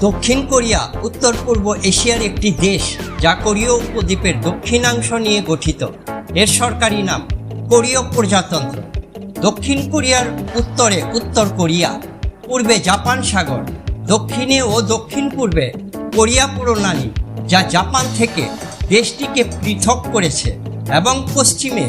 দক্ষিণ কোরিয়া, উত্তর পূর্ব এশিয়ার একটি দেশ, যা কোরীয় উপদ্বীপের দক্ষিণাংশ নিয়ে গঠিত। এর সরকারি নাম কোরীয় প্রজাতন্ত্র। দক্ষিণ কোরিয়ার উত্তরে উত্তর কোরিয়া, পূর্বে জাপান সাগর, দক্ষিণে ও দক্ষিণ পূর্বে কোরিয়া প্রণালী, যা জাপান থেকে দেশটিকে পৃথক করেছে, এবং পশ্চিমে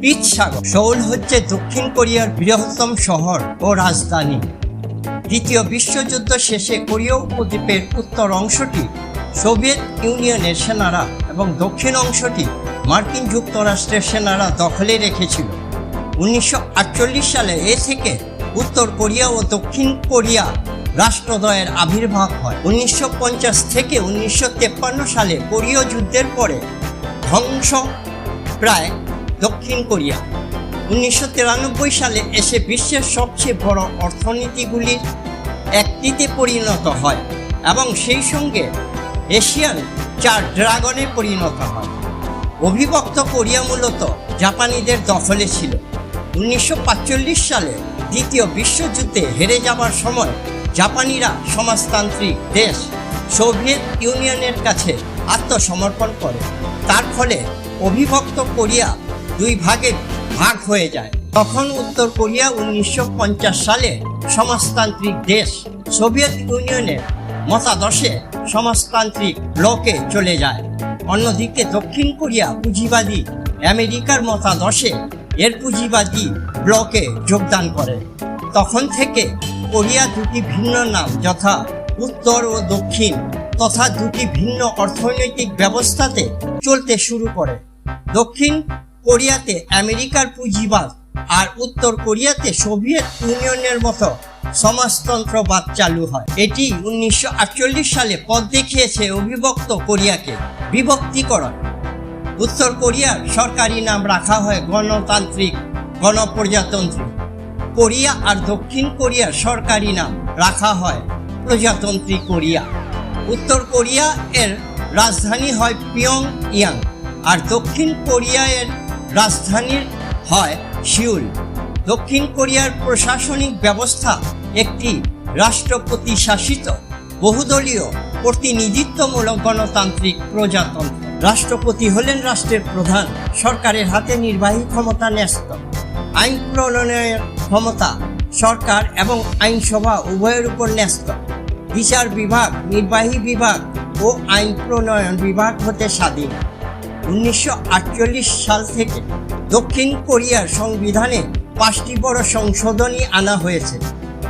পিচ সাগর। সৌল হচ্ছে দক্ষিণ কোরিয়ার বৃহত্তম শহর ও রাজধানী। দ্বিতীয় বিশ্বযুদ্ধ শেষে কোরীয় উপদ্বীপের উত্তর অংশটি সোভিয়েত ইউনিয়নের সেনারা এবং দক্ষিণ অংশটি মার্কিন যুক্তরাষ্ট্রের সেনারা দখলে রেখেছিল। উনিশশো আটচল্লিশ সালে এ থেকে উত্তর কোরিয়া ও দক্ষিণ কোরিয়া রাষ্ট্রদ্বয়ের আবির্ভাব হয়। উনিশশো পঞ্চাশ থেকে উনিশশো সালে কোরীয় যুদ্ধের পরে ধ্বংস প্রায় দক্ষিণ কোরিয়া। উনিশশো তিরানব্বই সালে এসে বিশ্বের সবচেয়ে বড় অর্থনীতিগুলির একটিতে পরিণত হয় এবং সেই সঙ্গে এশিয়ান চার ড্রাগনে পরিণত হয়। অবিভক্ত কোরিয়া মূলত জাপানিদের দখলে ছিল। উনিশশো সালে দ্বিতীয় বিশ্বযুদ্ধে হেরে যাবার সময় জাপানিরা সমাজতান্ত্রিক দেশ সোভিয়েত ইউনিয়নের কাছে আত্মসমর্পণ করে। তার ফলে অভিভক্ত কোরিয়া দুই ভাগে ভাগ হয়ে যায়। তখন উত্তর কোরিয়া উনিশশো পঞ্চাশ সালে সমাজতান্ত্রিক দেশ সোভিয়েত ইউনিয়নের মতাদর্শে সমাজতান্ত্রিক ব্লকে চলে যায়। অন্যদিকে দক্ষিণ কোরিয়া পুঁজিবাদী আমেরিকার মতাদর্শে এর পুঁজিবাদী ব্লকে যোগদান করে। তখন থেকে কোরিয়া দুটি ভিন্ন নাম যথা উত্তর ও দক্ষিণ তথা দুটি ভিন্ন অর্থনৈতিক ব্যবস্থাতে চলতে শুরু করে। দক্ষিণ কোরিয়াতে আমেরিকার পুঁজিবাদ আর উত্তর কোরিয়াতে সোভিয়েত ইউনিয়নের মতো সমাজতন্ত্রবাদ চালু হয়। এটি উনিশশো আটচল্লিশ সালে পথ দেখিয়েছে অবিভক্ত কোরিয়াকে বিভক্তিকরণ। উত্তর কোরিয়ার সরকারি নাম রাখা হয় গণতান্ত্রিক গণপ্রজাতন্ত্রী। কোরিয়া আর দক্ষিণ কোরিয়ার সরকারি নাম রাখা হয় প্রজাতন্ত্রী কোরিয়া। উত্তর কোরিয়া এর রাজধানী হয় পিয়ং ইয়াং আর দক্ষিণ কোরিয়া এর রাজধানীর হয় সিউল, দক্ষিণ কোরিয়ার প্রশাসনিক ব্যবস্থা একটি রাষ্ট্রপতি শাসিত বহুদলীয় প্রতিনিধিত্বমূলক গণতান্ত্রিক প্রজাতন্ত্র। রাষ্ট্রপতি হলেন রাষ্ট্রের প্রধান, সরকারের হাতে নির্বাহী ক্ষমতা ন্যস্ত। আইন প্রণয়নের ক্ষমতা সরকার এবং আইনসভা উভয়ের উপর ন্যস্ত। বিচার বিভাগ, নির্বাহী বিভাগ ও আইন প্রণয়ন বিভাগ হতে স্বাধীন। উনিশশো আটচল্লিশ সাল থেকে দক্ষিণ কোরিয়ার সংবিধানে পাঁচটি বড় সংশোধনী আনা হয়েছে।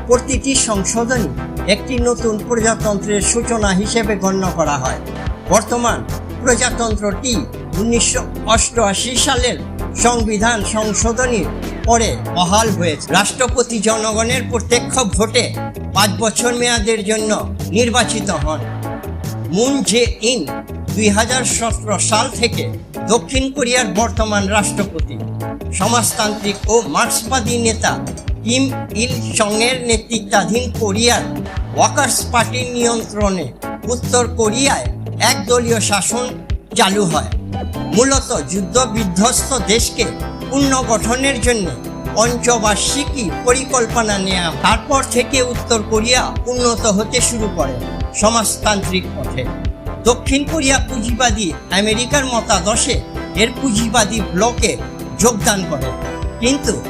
প্রতিটি সংশোধনী একটি নতুন প্রজাতন্ত্রের সূচনা হিসেবে গণ্য করা হয়। বর্তমান প্রজাতন্ত্রটি উনিশশো অষ্টআশি সালের সংবিধান সংশোধনীর পরে বহাল হয়েছে। রাষ্ট্রপতি জনগণের প্রত্যক্ষ ভোটে পাঁচ বছর মেয়াদের জন্য নির্বাচিত হন। মুন জে ইন দুই হাজার সতেরো সাল থেকে দক্ষিণ কোরিয়ার বর্তমান রাষ্ট্রপতি, সমাজতান্ত্রিক ও মার্ক্সবাদী নেতা কিম ইল সংয়ের নেতৃত্বাধীন কোরিয়ার ওয়াকার্স পার্টির নিয়ন্ত্রণে উত্তর কোরিয়ায় একদলীয় শাসন চালু হয়। মূলত যুদ্ধ বিধ্বস্ত দেশকে পুনর্গঠনের জন্য পঞ্চবার্ষিকী পরিকল্পনা নেওয়া তারপর থেকে উত্তর কোরিয়া উন্নত হতে শুরু করে সমাজতান্ত্রিক পথে। দক্ষিণ কোরিয়া পুঁজিবাদী আমেরিকার মতাদর্শে এর পুঁজিবাদী ব্লকে যোগদান করে। কিন্তু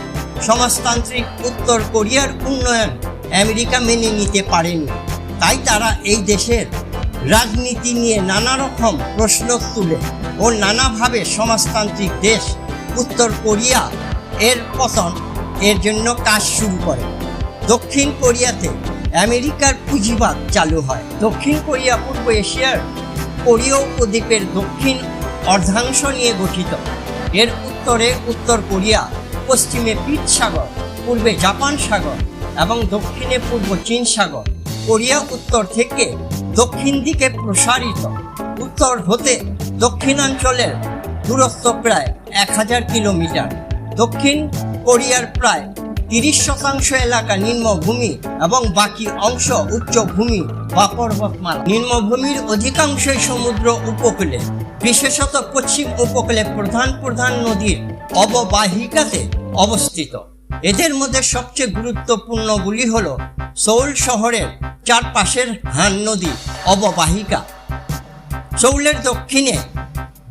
সমাজতান্ত্রিক উত্তর কোরিয়ার উন্নয়ন আমেরিকা মেনে নিতে পারেনি। তাই তারা এই দেশের রাজনীতি নিয়ে নানা রকম প্রশ্ন তুলে ও নানাভাবে সমাজতান্ত্রিক দেশ উত্তর কোরিয়া এর পতন এর জন্য কাজ শুরু করে। দক্ষিণ কোরিয়াতে আমেরিকার পুঁজিবাদ চালু হয়। দক্ষিণ কোরিয়া, পূর্ব এশিয়ার কোরীয় উপদ্বীপের দক্ষিণ অর্ধাংশ নিয়ে গঠিত। এর উত্তরে উত্তর কোরিয়া, পশ্চিমে পিট সাগর, পূর্বে জাপান সাগর এবং দক্ষিণে পূর্ব চীন সাগর। কোরিয়া উত্তর থেকে দক্ষিণ দিকে প্রসারিত। উত্তর হতে দক্ষিণাঞ্চলের দূরত্ব প্রায় এক হাজার কিলোমিটার। দক্ষিণ কোরিয়ার প্রায় তিরিশ শতাংশ এলাকা নিম্নভূমি এবং বাকি অংশ উচ্চভূমি বা পর্বতমালা। নিম্নভূমির অধিকাংশই সমুদ্র উপকূলে, বিশেষত পশ্চিম উপকূলে প্রধান প্রধান নদীর অববাহিকাতে অবস্থিত। এদের মধ্যে সবচেয়ে গুরুত্বপূর্ণগুলি হল সৌল শহরের চারপাশের হান নদী অববাহিকা। সৌলের দক্ষিণে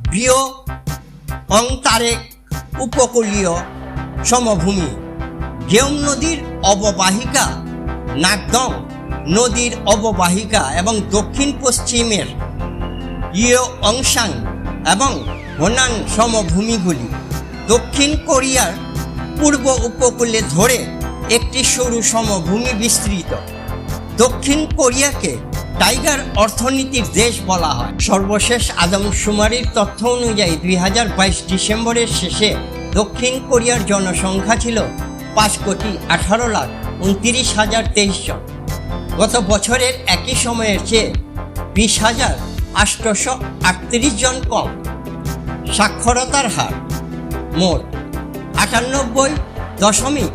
ব্রিয় অংতারেক উপকূলীয় সমভূমি। গেউম নদীর অববাহিকা, নাগদং নদীর অববাহিকা এবং দক্ষিণ পশ্চিমের ইয় অংশাং এবং হোনাং সমভূমিগুলি। দক্ষিণ কোরিয়ার পূর্ব উপকূলে ধরে একটি সরু সমভূমি বিস্তৃত। দক্ষিণ কোরিয়াকে টাইগার অর্থনীতির দেশ বলা হয়। সর্বশেষ আদমশুমারির তথ্য অনুযায়ী দুই হাজার বাইশ ডিসেম্বরের শেষে দক্ষিণ কোরিয়ার জনসংখ্যা ছিল পাঁচ কোটি আঠারো লাখ উনত্রিশ হাজার তেইশ জন। গত বছরের একই সময়ের চেয়ে বিশ হাজার আটশোশো আটত্রিশ জন কম। সাক্ষরতার হার মোট আটানব্বই দশমিক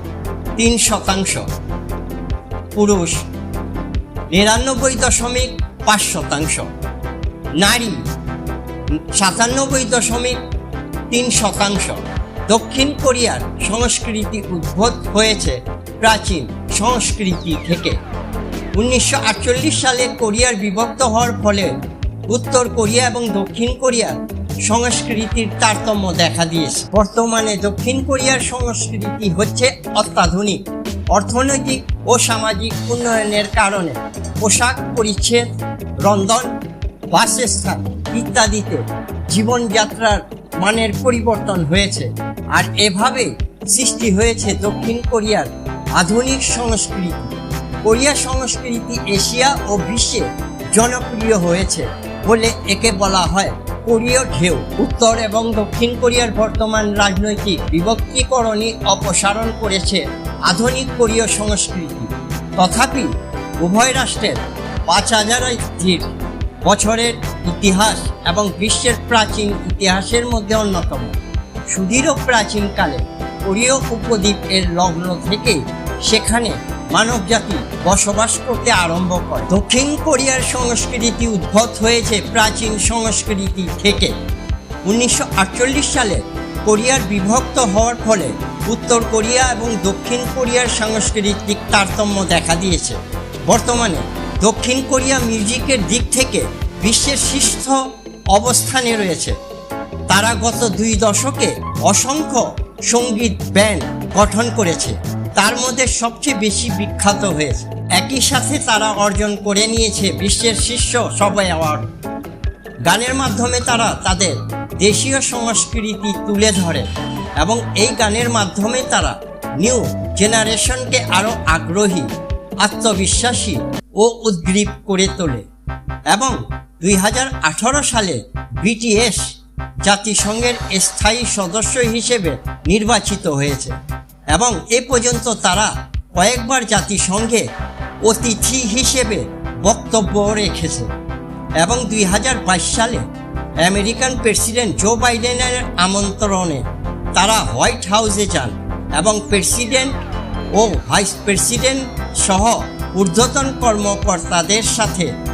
তিন শতাংশ। পুরুষ নিরানব্বই দশমিক পাঁচ শতাংশ। নারী সাতানব্বই দশমিক তিন শতাংশ। দক্ষিণ কোরিয়ার সংস্কৃতি উদ্ভূত হয়েছে প্রাচীন সংস্কৃতি থেকে। উনিশশো আটচল্লিশ সালে কোরিয়ার বিভক্ত হওয়ার ফলে উত্তর কোরিয়া এবং দক্ষিণ কোরিয়ার সংস্কৃতির তারতম্য দেখা দিয়েছে। বর্তমানে দক্ষিণ কোরিয়ার সংস্কৃতি হচ্ছে অত্যাধুনিক, অর্থনৈতিক ও সামাজিক উন্নয়নের কারণে পোশাক পরিচ্ছেদ, রন্ধন, বাসস্থান ইত্যাদিতে জীবনযাত্রার মানের পরিবর্তন হয়েছে। আর এভাবে সৃষ্টি হয়েছে দক্ষিণ কোরিয়ার আধুনিক সংস্কৃতি। কোরিয়া সংস্কৃতি এশিয়া ও বিশ্বে জনপ্রিয় হয়েছে বলে একে বলা হয় কোরীয় ঢেউ। উত্তর এবং দক্ষিণ কোরিয়ার বর্তমান রাজনৈতিক বিভক্তিকরণই অপসারণ করেছে আধুনিক কোরীয় সংস্কৃতি। তথাপি উভয় রাষ্ট্রের পাঁচ হাজারাধিক বছরের ইতিহাস এবং বিশ্বের প্রাচীন ইতিহাসের মধ্যে অন্যতম। সুদৃঢ় প্রাচীনকালে কোরীয় উপদ্বীপ এর লগ্ন থেকে সেখানে মানবজাতি বসবাস করতে আরম্ভ করে। দক্ষিণ কোরিয়ার সংস্কৃতি উদ্ভব হয়েছে প্রাচীন সংস্কৃতি থেকে। উনিশশো আটচল্লিশ সালে কোরিয়ার বিভক্ত হওয়ার ফলে উত্তর কোরিয়া এবং দক্ষিণ কোরিয়ার সাংস্কৃতিক তারতম্য দেখা দিয়েছে। বর্তমানে দক্ষিণ কোরিয়া মিউজিকের দিক থেকে বিশ্বের শীর্ষ অবস্থানে রয়েছে। তারা গত দুই দশকে অসংখ্য সংগীত ব্যান্ড গঠন করেছে। তার মধ্যে সবচেয়ে বেশি বিখ্যাত হয়েছে। একই সাথে তারা অর্জন করে নিয়েছে বিশ্বের শীর্ষ সবাই অ্যাওয়ার্ড। গানের মাধ্যমে তারা তাদের দেশীয় সংস্কৃতি তুলে ধরে এবং এই গানের মাধ্যমে তারা নিউ জেনারেশনকে আরও আগ্রহী, আত্মবিশ্বাসী ও উদ্গ্রীব করে তোলে এবং দুই হাজার আঠারো সালে বিটিএস জাতিসংঘের স্থায়ী সদস্য হিসেবে নির্বাচিত হয়েছে এবং এ পর্যন্ত তারা কয়েকবার জাতিসংঘে অতিথি হিসেবে বক্তব্য রেখেছে এবং দুই হাজার বাইশ সালে আমেরিকান প্রেসিডেন্ট জো বাইডেনের আমন্ত্রণে তারা হোয়াইট হাউসে যান এবং প্রেসিডেন্ট ও ভাইস প্রেসিডেন্ট সহ ঊর্ধ্বতন কর্মকর্তাদের সাথে